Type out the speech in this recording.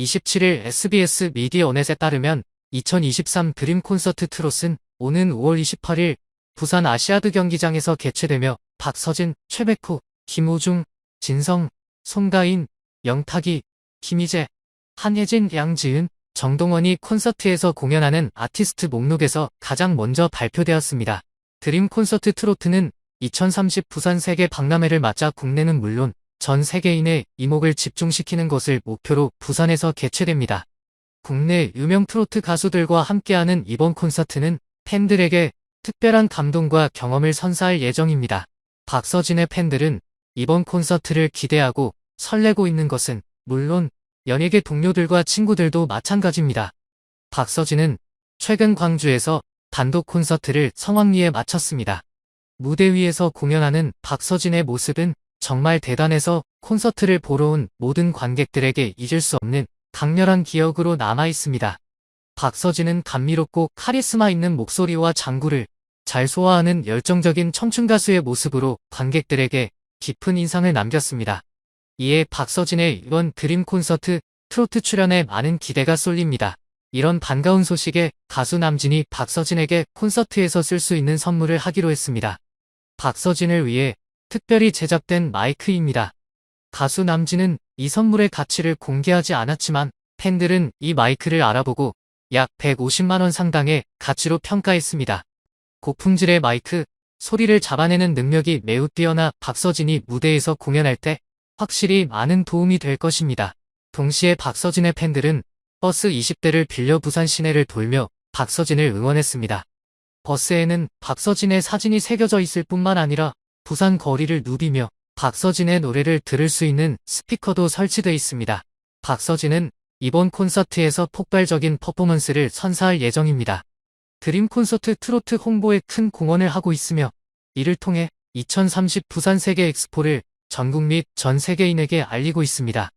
27일 SBS 미디어넷에 따르면 2023 드림 콘서트 트롯은 오는 5월 28일 부산 아시아드 경기장에서 개최되며 박서진, 최백호, 김호중, 진성, 송가인, 영탁이, 김희재, 한예진, 양지은, 정동원이 콘서트에서 공연하는 아티스트 목록에서 가장 먼저 발표되었습니다. 드림 콘서트 트로트는 2030 부산 세계 박람회를 맞아 국내는 물론 전 세계인의 이목을 집중시키는 것을 목표로 부산에서 개최됩니다. 국내 유명 트로트 가수들과 함께하는 이번 콘서트는 팬들에게 특별한 감동과 경험을 선사할 예정입니다. 박서진의 팬들은 이번 콘서트를 기대하고 설레고 있는 것은 물론 연예계 동료들과 친구들도 마찬가지입니다. 박서진은 최근 광주에서 단독 콘서트를 성황리에 마쳤습니다. 무대 위에서 공연하는 박서진의 모습은 정말 대단해서 콘서트를 보러 온 모든 관객들에게 잊을 수 없는 강렬한 기억으로 남아 있습니다. 박서진은 감미롭고 카리스마 있는 목소리와 장구를 잘 소화하는 열정적인 청춘 가수의 모습으로 관객들에게 깊은 인상을 남겼습니다. 이에 박서진의 이번 드림 콘서트 트로트 출연에 많은 기대가 쏠립니다. 이런 반가운 소식에 가수 남진이 박서진에게 콘서트에서 쓸 수 있는 선물을 하기로 했습니다. 박서진을 위해 특별히 제작된 마이크입니다. 가수 남진은 이 선물의 가치를 공개하지 않았지만 팬들은 이 마이크를 알아보고 약 150만원 상당의 가치로 평가했습니다. 고품질의 마이크, 소리를 잡아내는 능력이 매우 뛰어나 박서진이 무대에서 공연할 때 확실히 많은 도움이 될 것입니다. 동시에 박서진의 팬들은 버스 20대를 빌려 부산 시내를 돌며 박서진을 응원했습니다. 버스에는 박서진의 사진이 새겨져 있을 뿐만 아니라 부산 거리를 누비며 박서진의 노래를 들을 수 있는 스피커도 설치되어 있습니다. 박서진은 이번 콘서트에서 폭발적인 퍼포먼스를 선사할 예정입니다. 드림 콘서트 트로트 홍보에 큰 공헌을 하고 있으며 이를 통해 2030 부산 세계 엑스포를 전국 및 전 세계인에게 알리고 있습니다.